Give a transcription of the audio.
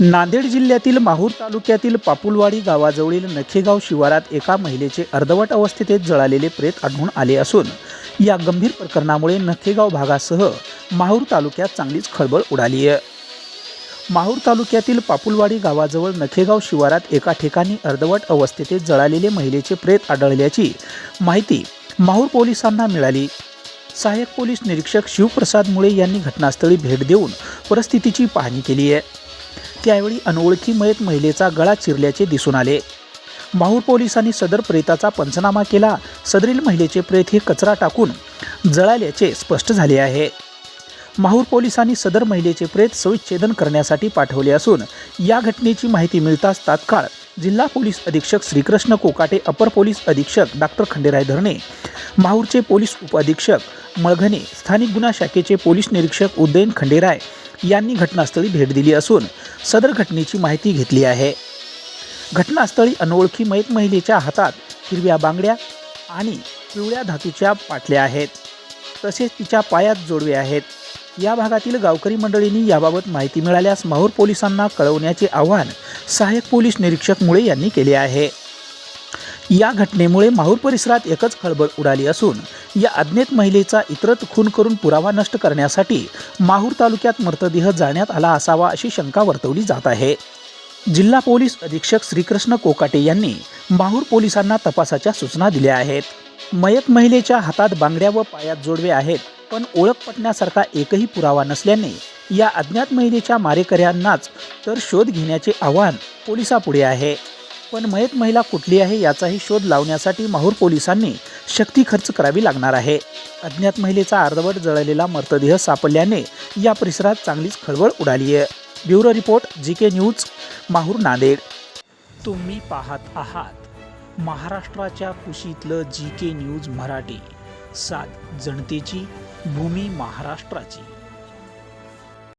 नांदेड जिल्ह्यातील माहूर तालुक्यातील पापुलवाडी गावाजवळील नखेगाव शिवारात एका महिलेचे अर्धवट अवस्थेत जळालेले प्रेत आढळून आले असून या गंभीर प्रकरणामुळे नखेगाव भागासह माहूर तालुक्यात चांगलीच खळबळ उडाली आहे. माहूर तालुक्यातील पापुलवाडी गावाजवळ नखेगाव शिवारात एका ठिकाणी अर्धवट अवस्थेत जळालेले महिलेचे प्रेत आढळल्याची माहिती माहूर पोलिसांना मिळाली. सहाय्यक पोलीस निरीक्षक शिवप्रसाद मुळे यांनी घटनास्थळी भेट देऊन परिस्थितीची पाहणी केली आहे. त्यावेळी अनोळखी मयत महिलेचा गळा चिरल्याचे दिसून आले. माहूर पोलिसांनी सदर प्रेताचा पंचनामा केला. सदरील महिलेचे प्रेत हे कचरा टाकून जळाल्याचे स्पष्ट झाले आहे. माहूर पोलिसांनी सदर महिलेचे प्रेत सविच्छेदन करण्यासाठी पाठवले असून या घटनेची माहिती मिळताच तात्काळ जिल्हा पोलीस अधीक्षक श्रीकृष्ण कोकाटे अपर पोलीस अधीक्षक डॉक्टर खंडेराय धरणे माहूरचे पोलीस उपअधीक्षक मळघणे स्थानिक गुन्हा शाखेचे पोलीस निरीक्षक उदयन खंडेराय यांनी घटनास्थळी भेट दिली असून सदर घटनेची माहिती घेतली आहे. घटनास्थळी अनोळखी मयत महिलेच्या हातात हिरव्या बांगड्या आणि पिवळ्या धातूच्या पाटल्या आहेत. तसेच तिच्या पायात जोडवे आहेत. या भागातील गावकरी मंडळींनी याबाबत माहिती मिळाल्यास माहूर पोलिसांना कळवण्याचे आवाहन सहाय्यक पोलीस निरीक्षक मुळे यांनी केले आहे. या घटनेमुळे माहूर परिसरात एकच खळबळ उडाली असून या अज्ञात महिलेचा इतरत खून करून पुरावा नष्ट करण्यासाठी माहूर तालुक्यात मृतदेह जाण्यात आला असावा अशी शंका वर्तवली जात आहे. जिल्हा पोलीस अधीक्षक श्रीकृष्ण कोकाटे यांनी माहूर पोलिसांना तपासाच्या सूचना दिल्या आहेत. मयत महिलेच्या हातात बांगड्या व पायात जोडवे आहेत पण ओळख पटण्यासारखा एकही पुरावा नसल्याने या अज्ञात महिलेच्या मारेकऱ्यांनाच तर शोध घेण्याचे आव्हान पोलिसापुढे आहे. पण मयत महिला कुठली आहे याचाही शोध लावण्यासाठी माहूर पोलिसांनी शक्ती खर्च करावी लागणार आहे. अज्ञात महिलेचा अर्धवट जळलेला मृतदेह सापडल्याने या परिसरात चांगलीच खळबळ उडाली आहे. Bureau report G K news Mahur Nanded. तुम्ही पाहत आहात महाराष्ट्राच्या कुशीतलं जी के न्यूज मराठी. सात जनतेची भूमी महाराष्ट्राची.